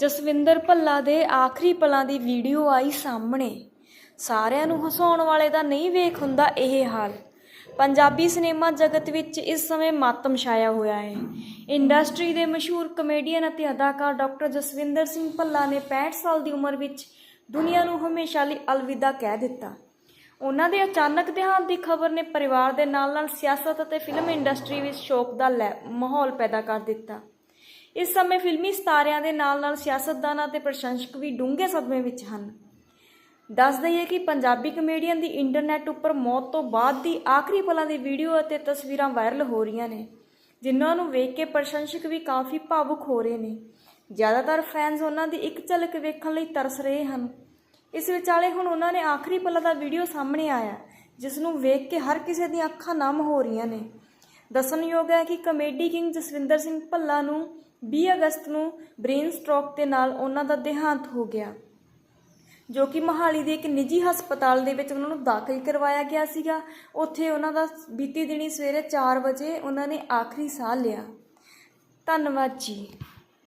ਜਸਵਿੰਦਰ ਭੱਲਾ ਦੇ ਆਖਰੀ ਪਲਾਂ ਦੀ ਵੀਡੀਓ ਆਈ ਸਾਹਮਣੇ। ਸਾਰਿਆਂ ਨੂੰ ਹਸਾਉਣ ਵਾਲੇ ਦਾ ਨਹੀਂ ਵੇਖ ਹੁੰਦਾ ਇਹ ਹਾਲ। ਪੰਜਾਬੀ ਸਿਨੇਮਾ ਜਗਤ ਵਿੱਚ ਇਸ ਸਮੇਂ ਮਾਤਮ ਛਾਇਆ ਹੋਇਆ ਹੈ। ਇੰਡਸਟਰੀ ਦੇ ਮਸ਼ਹੂਰ ਕਮੇਡੀਅਨ ਅਤੇ ਅਦਾਕਾਰ ਡਾਕਟਰ ਜਸਵਿੰਦਰ ਸਿੰਘ ਭੱਲਾ ਨੇ 65 ਸਾਲ ਦੀ ਉਮਰ ਵਿੱਚ ਦੁਨੀਆ ਨੂੰ ਹਮੇਸ਼ਾ ਲਈ ਅਲਵਿਦਾ ਕਹਿ ਦਿੱਤਾ। ਉਹਨਾਂ ਦੇ ਅਚਾਨਕ ਦੇਹਾਂਤ ਦੀ ਖਬਰ ਨੇ ਪਰਿਵਾਰ ਦੇ ਨਾਲ-ਨਾਲ ਸਿਆਸਤ ਅਤੇ ਫਿਲਮ ਇੰਡਸਟਰੀ ਵਿੱਚ ਸ਼ੋਕ ਦਾ ਲੈ- ਮਾਹੌਲ ਪੈਦਾ ਕਰ ਦਿੱਤਾ। ਇਸ ਸਮੇਂ ਫਿਲਮੀ ਸਿਤਾਰਿਆਂ ਦੇ ਨਾਲ-ਨਾਲ ਸਿਆਸਤਦਾਨਾਂ ਅਤੇ ਪ੍ਰਸ਼ੰਸਕ ਵੀ ਡੂੰਘੇ ਸਦਮੇ ਵਿੱਚ ਹਨ। ਦੱਸ ਦਈਏ ਕਿ ਪੰਜਾਬੀ ਕਮੇਡੀਅਨ ਦੀ ਇੰਟਰਨੈਟ ਉੱਪਰ ਮੌਤ ਤੋਂ ਬਾਅਦ ਦੀ ਆਖਰੀ ਪਲਾਂ ਦੀ ਵੀਡੀਓ ਅਤੇ ਤਸਵੀਰਾਂ ਵਾਇਰਲ ਹੋ ਰਹੀਆਂ ਨੇ, ਜਿਨ੍ਹਾਂ ਨੂੰ ਵੇਖ ਕੇ ਪ੍ਰਸ਼ੰਸਕ ਵੀ ਕਾਫੀ ਭਾਵੁਕ ਹੋ ਰਹੇ ਨੇ। ਜ਼ਿਆਦਾਤਰ ਫੈਨਸ ਉਹਨਾਂ ਦੀ ਇੱਕ ਝਲਕ ਵੇਖਣ ਲਈ ਤਰਸ ਰਹੇ ਹਨ। ਇਸ ਵਿਚਾਲੇ ਹੁਣ ਉਹਨਾਂ ਨੇ ਆਖਰੀ ਪਲਾਂ ਦਾ ਵੀਡੀਓ ਸਾਹਮਣੇ ਆਇਆ, ਜਿਸ ਨੂੰ ਵੇਖ ਕੇ ਹਰ ਕਿਸੇ ਦੀਆਂ ਅੱਖਾਂ ਨਮ ਹੋ ਰਹੀਆਂ ਨੇ। ਦੱਸਣਯੋਗ ਹੈ ਕਿ ਕਮੇਡੀ ਕਿੰਗ ਜਸਵਿੰਦਰ ਸਿੰਘ ਭੱਲਾ ਨੂੰ 20 ਅਗਸਤ ਨੂੰ ਬ੍ਰੇਨ ਸਟ੍ਰੋਕ ਦੇ ਨਾਲ ਉਹਨਾਂ ਦਾ ਦੇਹਾਂਤ ਹੋ ਗਿਆ, ਜੋ ਕਿ ਮਹਾਲੀ ਦੇ ਇੱਕ ਨਿੱਜੀ ਹਸਪਤਾਲ ਦੇ ਵਿੱਚ ਉਹਨਾਂ ਨੂੰ ਦਾਖਲ ਕਰਵਾਇਆ ਗਿਆ ਸੀਗਾ। ਉੱਥੇ ਉਹਨਾਂ ਦਾ ਬੀਤੀ ਦਿਨੀ ਸਵੇਰੇ 4 ਵਜੇ ਉਹਨਾਂ ਨੇ ਆਖਰੀ ਸਾਹ ਲਿਆ। ਧੰਨਵਾਦ ਜੀ।